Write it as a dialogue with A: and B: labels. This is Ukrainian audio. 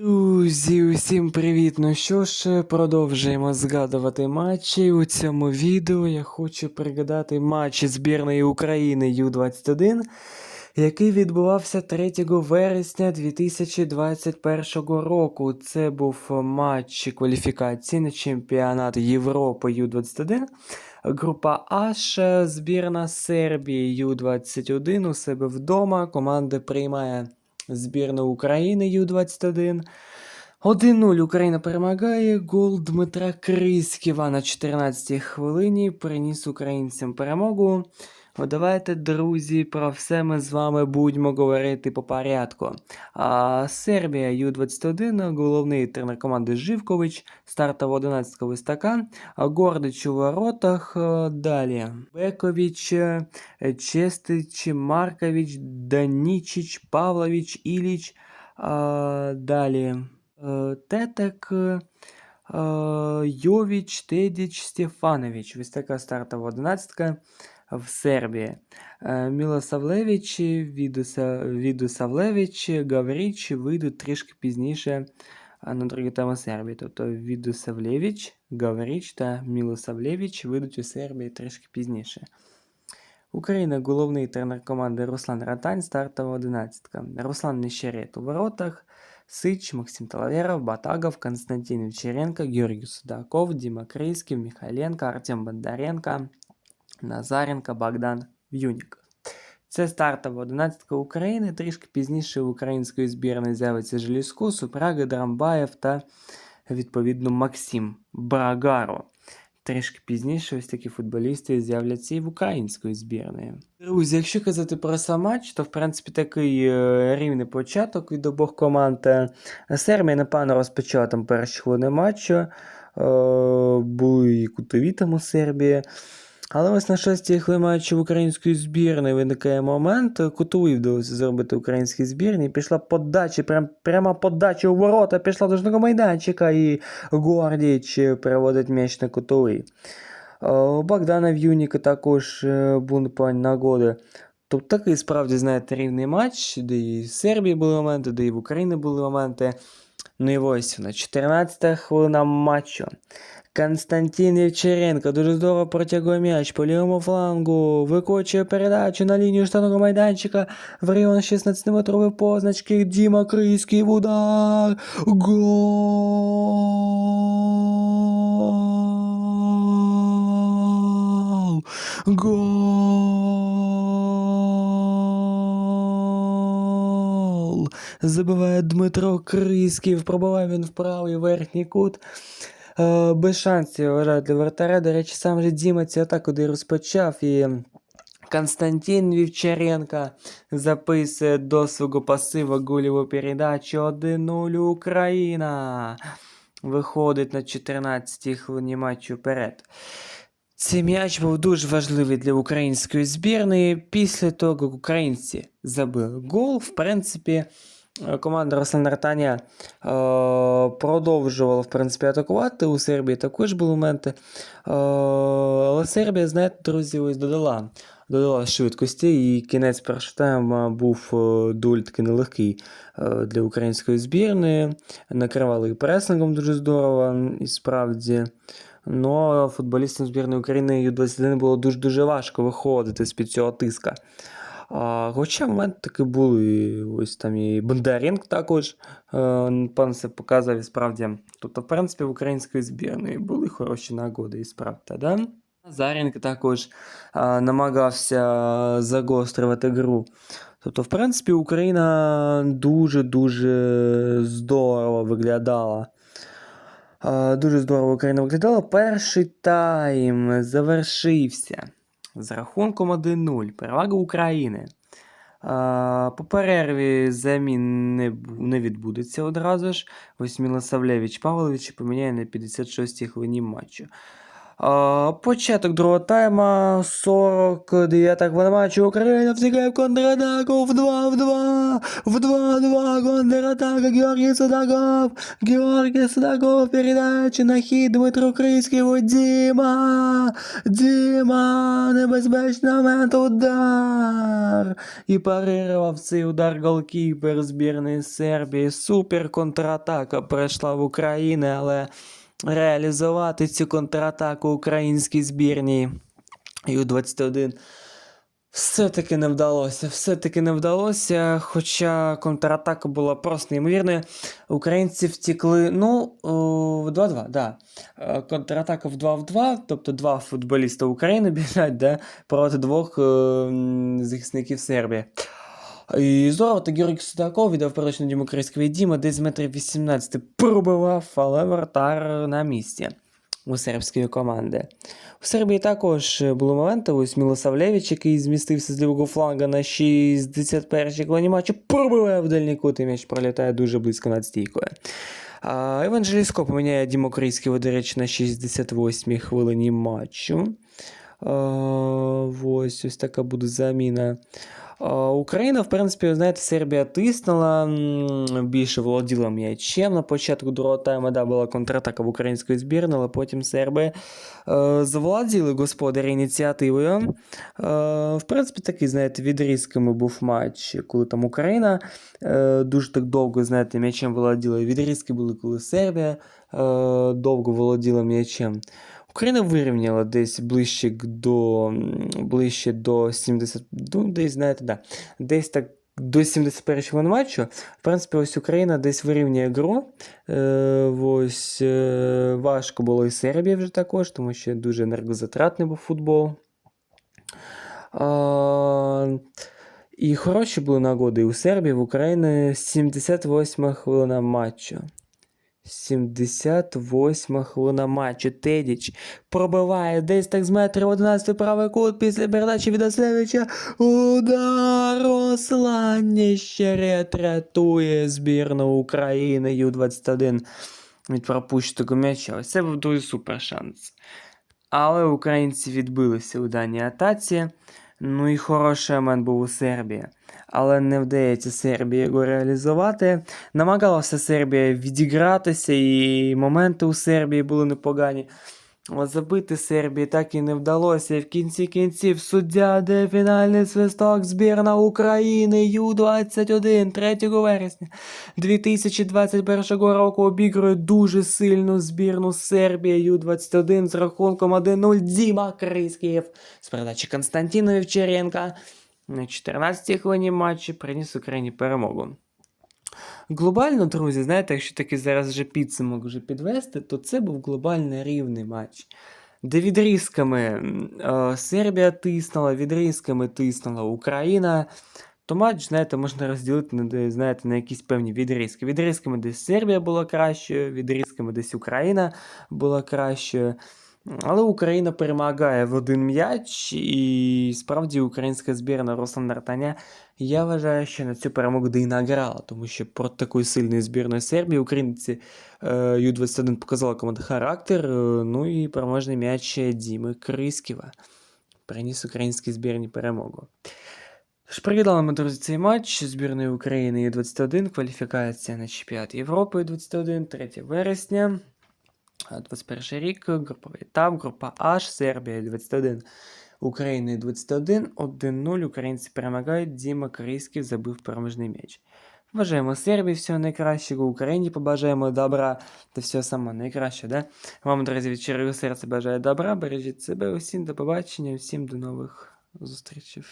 A: Друзі, усім привіт! Ну що ж, продовжуємо згадувати матчі. У цьому відео я хочу пригадати матч збірної України Ю-21, який відбувався 3 вересня 2021 року. Це був матч кваліфікації на чемпіонат Європи Ю-21. Група H, збірна Сербії Ю-21 у себе вдома. Команда приймає збірну України Ю-21. 1-0 Україна перемагає. Гол Дмитра Криськіва на 14-й хвилині приніс українцям перемогу. Давайте, друзі, про все ми з вами будемо говорити по порядку. А, Сербія Ю-21, головний тренер команди Живкович, стартова 11 Вистака, Гордич у воротах, е, далі Бекович, е, Честич, Маркович, Данічич, Павлович, Іліч, а, далі е, Тетек, Йович, Тедіч, Стефанович. Ось така стартова 11 в Сербії. Е, Мілосавлевич, Відуса, Відусавлевич, Гавріч вийдуть трішки пізніше на другий тему Сербії. Тобто Відусавлевич, Гавріч та Мілосавлевич вийдуть у Сербії трішки пізніше. Україна головний тренер команди Руслан Ратань, стартова 11. Руслан Нещерет у воротах, Сич, Максим Талаверов, Батагов, Константин Вечеренко, Георгий Судаков, Дима Крийский, Михайленко, Артем Бондаренко, Назаренко, Богдан В'юнік. Це стартова 11 України. Трішки пізніше в української збірної з'явиться Желізко, Супрага, Драмбаєв та, відповідно, Максим Брагаро. Трішки пізніше ось такі футболісти з'являться і в української збірної. Друзі, якщо казати про сам матч, то в принципі такий е, рівний початок від обох команд. Е, Сербія, напевно, розпочала там перші хвилини матчу. Е, були і кутові там у Сербії. Але ось на шостій хвилині матчу в української збірної виникає момент. Кутовий вдалося зробити українській збірні. Пішла подача, прям, пряма подача у ворота, пішла до майданчика, і Гордіч переводить м'яч на кутовий. Е, У Богдана В'юніка також е, був нагоди. Тобто такий справді, знаєте, рівний матч, де і в Сербії були моменти, де і в Україні були моменти. Ну і ось вона, 14 хвилина матчу. Константин Євчаренко дуже здорово протягує м'яч по лівому флангу, викочує передачу на лінію штатного майданчика в район 16-метрової позначки. Діма Крийський в удар. Гол! Гол! Забиває Дмитро Крийський, пробиває він в правий верхній кут. Е, без шансів вважаю для вратаря. До речі, сам же Діма цю атаку де розпочав і. Константин Вівчаренко записує до свого пасива гольову передачу 1-0 Україна. Виходить на 14-й хвилині матчу вперед. Цей м'яч був дуже важливий для української збірної. Після того, як українці забили гол, в принципі, команда Руслана Ратаня е, продовжувала в принципі, атакувати. У Сербії також були моменти. Е, але Сербія, знаєте, друзі, ось додала. Додала швидкості, і кінець першого тайму був е, доволі таки нелегкий е, для української збірної. Накривали і пресингом дуже здорово, і справді. Ну, футболістам збірної України Ю-21 було дуже-дуже важко виходити з-під цього тиска. А, Хоча моменти таки були, ось там і Бондаренко також, е, пан це показав і справді. Тобто, в принципі, в української збірної були хороші нагоди і справді. Да? Заренко також а, намагався загострювати гру. Тобто, в принципі, Україна дуже-дуже здорово виглядала. А, Дуже здорово Україна виглядала. Перший тайм завершився з рахунком 1-0. Перевага України. По перерві замін не, не відбудеться одразу ж. Ось Мілосавлевич Павлович поміняє на 56-й хвилині матчу. Початок другого тайма, 49-та хвилина матчу, Україна втікає в контратаку. В 2 в 2, в 2 2, контратака, Георгій Судаков, Георгій Судаков, передача на хід. Дмитро Крицький, Діма, Діма, небезпечний момент, удар, і парирував цей удар голкіпер збірної Сербії, супер контратака прийшла в Україну, але реалізувати цю контратаку українській збірній Ю-21 все-таки не вдалося. Все-таки не вдалося, хоча контратака була просто неймовірною. Українці втікли, ну, в 2-2, да. Е, Контратака в 2-2, тобто два футболіста України біжать, да, проти двох е, захисників Сербії. І здорово, то Георгій Судаков віддав передачу на Діму Діма десь з метрів 18 пробивав, але вратар на місці у сербської команди. У Сербії також були моменти. Ось Мілосавлєвич, який змістився з лівого фланга на 61-й хвилині матчу, пробиває в дальній кут і м'яч пролітає дуже близько над стійкою. А, поміняє Крицького, до речі, на 68-й хвилині матчу. Ось, ось така буде заміна. Україна, в принципі, знаєте, Сербія тиснула, більше володіла м'ячем. На початку другого тайму да, була контратака в української збірної, але потім серби е, заволоділи господарі ініціативою. Е, в принципі, такий, знаєте, відрізками був матч, коли там Україна е, дуже так довго, знаєте, м'ячем володіла. Відрізки були, коли Сербія довго володіла м'ячем. Україна вирівняла десь ближче до, ближче до 70, ну, десь, знаєте, да, десь так до 71-го матчу. В принципі, ось Україна десь вирівнює гру. Е, ось, е, важко було і Сербії вже також, тому що дуже енергозатратний був футбол. А, і хороші були нагоди і у Сербії, в Україні 78 хвилина матчу. 78 хвилина матчу. Тедіч пробиває десь так з метрів 11 правий кут після передачі від Аслевича. Удар Руслан Нещерет рятує збірну України Ю-21 від пропущеного м'яча. Ось це був дуже супер шанс. Але українці відбилися у даній атаці. Ну і хороший момент був у Сербії. Але не вдається Сербії його реалізувати. Намагалася Сербія відігратися, і моменти у Сербії були непогані. Забити Сербії так і не вдалося. І в кінці кінців суддя де фінальний свисток збірна України Ю-21 3 вересня 2021 року обігрує дуже сильну збірну Сербії Ю-21 з рахунком 1-0 Діма Крисків з передачі Константина Вівчаренка на 14-й хвилині матчу приніс Україні перемогу. Глобально, друзі, знаєте, якщо таки зараз вже підсумок вже підвести, то це був глобально рівний матч. Де відрізками Сербія тиснула, відрізками тиснула Україна. То матч, знаєте, можна розділити на, знаєте, на якісь певні відрізки. Відрізками десь Сербія була кращою, відрізками десь Україна була кращою. Але Україна перемагає в один м'яч, і справді українська збірна Руслан Нартаня, я вважаю, що на цю перемогу й награла, тому що проти такої сильної збірної Сербії українці е, Ю-21 показали команду характер, е, ну і переможний м'яч Діми Криськіва приніс українській збірні перемогу. Тож привітали ми, друзі, цей матч збірної України Ю-21, кваліфікація на чемпіонат Європи Ю-21, 3 вересня. А, 21 рік, груповий етап, група H, Сербія 21, Україна 21, 1-0. Українці перемагають. Діма Крисків забив переможний м'яч. Бажаємо Сербії всього найкращого, Україні побажаємо добра та всього самого найкращого. Да? Вам, друзі, від щирого серця бажаю добра, бережіть себе, усім до побачення, усім до нових зустрічей.